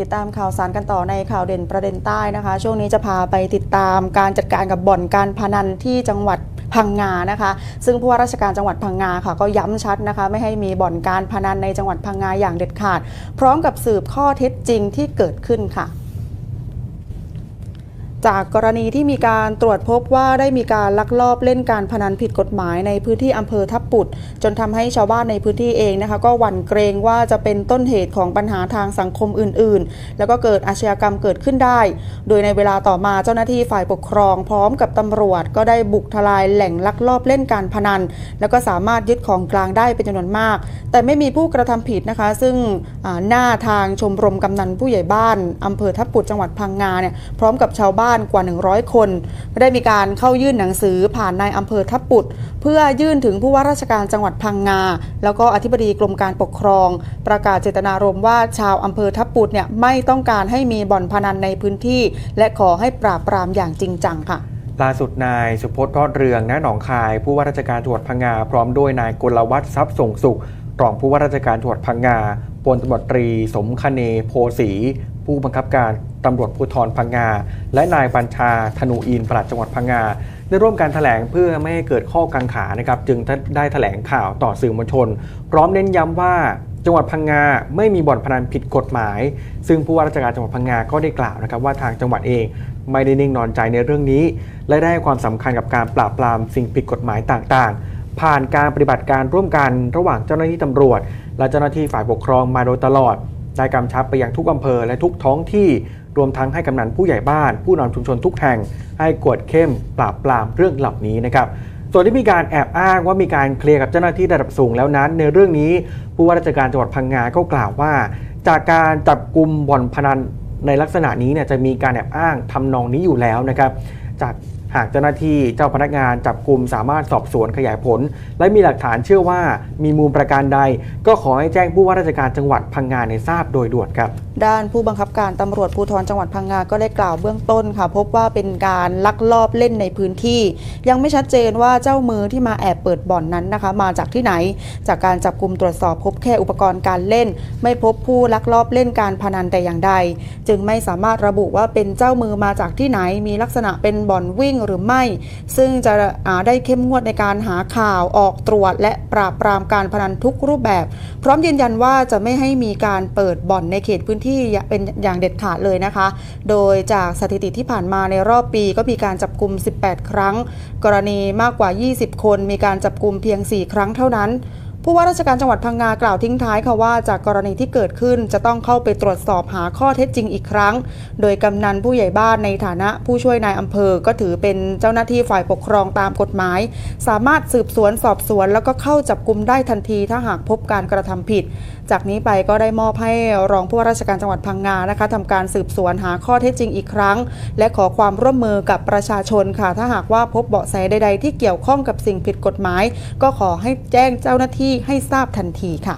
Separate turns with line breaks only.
ติดตามข่าวสารกันต่อในข่าวเด่นประเด็นใต้นะคะ ช่วงนี้จะพาไปติดตามการจัดการกับบ่อนการพนันที่จังหวัดพังงานะคะ ซึ่งผู้ว่าราชการจังหวัดพังงาค่ะ ก็ย้ำชัดนะคะ ไม่ให้มีบ่อนการพนันในจังหวัดพังงาอย่างเด็ดขาด พร้อมกับสืบข้อเท็จจริงที่เกิดขึ้นค่ะ จากกรณีที่มีการตรวจพบว่าได้มีการลักลอบเล่นการพนันผิดกฎหมายในพื้นที่อำเภอทับปุด จนทำให้ชาวบ้านในพื้นที่เองนะคะ ก็หวั่นเกรงว่าจะเป็นต้นเหตุของปัญหาทางสังคมอื่น ๆ แล้วก็เกิดอาชญากรรมเกิดขึ้นได้ โดยในเวลาต่อมาเจ้าหน้าที่ฝ่ายปกครองพร้อมกับตำรวจ ก็ได้บุกทลายแหล่งลักลอบเล่นการพนัน แล้วก็สามารถยึดของกลางได้เป็นจำนวนมาก แต่ไม่มีผู้กระทำผิดนะคะ ซึ่งหน้าทางชมรมกำนันผู้ใหญ่บ้านอำเภอทับปุดจังหวัดพังงาเนี่ยพร้อมกับชาวบ้านกว่า 100 คนได้มีการเข้ายื่นหนังสือผ่านนายอำเภอทับปุดเพื่อยื่นถึงผู้ว่าราชการจังหวัดพังงา แล้วก็อธิบดีกรมการปกครอง ประกาศเจตนารมณ์ว่าชาวอำเภอทับปุดเนี่ยไม่ต้องการให้มีบ่อนพนันในพื้นที่ และขอให้ปราบปรามอย่างจริงจังค่ะ
ล่าสุดนายสุพจน์รอดเรืองณหนองคาย ผู้ว่าราชการจังหวัดพังงาพร้อมด้วยนายกลวัฒน์ทรัพย์ส่งสุข รองผู้ว่าราชการจังหวัดพังงาพลตำรวจตรี สมคเนโพสี ผู้บังคับการตำรวจภูธรพังงา และนายบัญชาธนูอินปลัดจังหวัดพังงา ได้ร่วมการแถลงเพื่อไม่ให้เกิดข้อกังขานะครับ จึงได้แถลงข่าวต่อสื่อมวลชน พร้อมเน้นย้ำว่าจังหวัดพังงาไม่มีบ่อนพนันผิดกฎหมาย ซึ่งผู้ว่าราชการจังหวัดพังงาก็ได้กล่าวนะครับว่าทางจังหวัดเองไม่ได้นิ่งนอนใจในเรื่องนี้ และได้ความสำคัญกับการปราบปรามสิ่งผิดกฎหมายต่างๆ ผ่านการปฏิบัติการร่วมกันระหว่างเจ้าหน้าที่ตำรวจ และเจ้าหน้าที่ฝ่ายปกครองมาโดยตลอด ได้กำชับไปยังทุกอำเภอและทุกท้องที่ รวมทั้งให้กำนันผู้ใหญ่บ้าน ผู้นำชุมชนทุกแห่ง ให้กวดเข้มปราบปรามเรื่องเหล่านี้นะครับส่วนที่มีการแอบอ้างว่ามีการเคลียร์กับเจ้าหน้าที่ระดับสูงแล้วนั้น ในเรื่องนี้ผู้ว่าราชการจังหวัดพังงาก็กล่าวว่า จากการจับกลุ่มบ่อนพนันในลักษณะนี้เนี่ยจะมีการแอบอ้างทำนองนี้อยู่แล้วนะครับ จาก หากเจ้าหน้าที่เจ้าพนักงานจับกลุ่มสามารถสอบสวนขยายผล และมีหลักฐานเชื่อว่ามีมูลประการใด ก็ขอให้แจ้งผู้ว่าราชการจังหวัดพังงาในทราบโดยด่วนครับ
ด้านผู้บังคับการตำรวจภูธรจังหวัดพังงาก็ได้กล่าวเบื้องต้นค่ะ พบว่าเป็นการลักลอบเล่นในพื้นที่ ยังไม่ชัดเจนว่าเจ้ามือที่มาแอบเปิดบ่อนนั้นนะคะ มาจากที่ไหน จากการจับกลุ่มตรวจสอบพบแค่อุปกรณ์การเล่น ไม่พบผู้ลักลอบเล่นการพนันแต่อย่างใด จึงไม่สามารถระบุว่าเป็นเจ้ามือมาจากที่ไหน มีลักษณะเป็นบ่อนวิ่งหรือไม่ ซึ่งจะได้เข้มงวดในการหาข่าวออกตรวจ และปราบปรามการพนันทุกรูปแบบ พร้อมยืนยันว่าจะไม่ให้มีการเปิดบ่อนในเขตพื้นที่เป็นอย่างเด็ดขาดเลยนะคะ โดยจากสถิติที่ผ่านมาในรอบปีก็มีการจับกลุ่ม 18 ครั้ง กรณีมากกว่า 20 คนมีการจับกลุ่มเพียง 4 ครั้งเท่านั้น ผู้ว่าราชการจังหวัดพังงากล่าวทิ้งท้ายค่ะว่าจากกรณีที่เกิดขึ้นจะต้องเข้าไปตรวจสอบหาข้อเท็จจริงอีกครั้ง โดยกำนันผู้ใหญ่บ้านในฐานะผู้ช่วยนายอำเภอก็ถือเป็นเจ้าหน้าที่ฝ่ายปกครองตามกฎหมาย สามารถสืบสวนสอบสวน แล้วก็เข้าจับกลุ่มได้ทันทีถ้าหากพบการกระทำผิด จากนี้ไปก็ได้มอบให้รองผู้ว่าราชการจังหวัดพังงานะคะทำการสืบสวนหาข้อเท็จจริงอีกครั้ง และขอความร่วมมือกับประชาชนค่ะ ถ้าหากว่าพบเบาะแสใด ๆ ที่เกี่ยวข้องกับสิ่งผิดกฎหมาย ก็ขอให้แจ้งเจ้าหน้าที่ให้ทราบทันทีค่ะ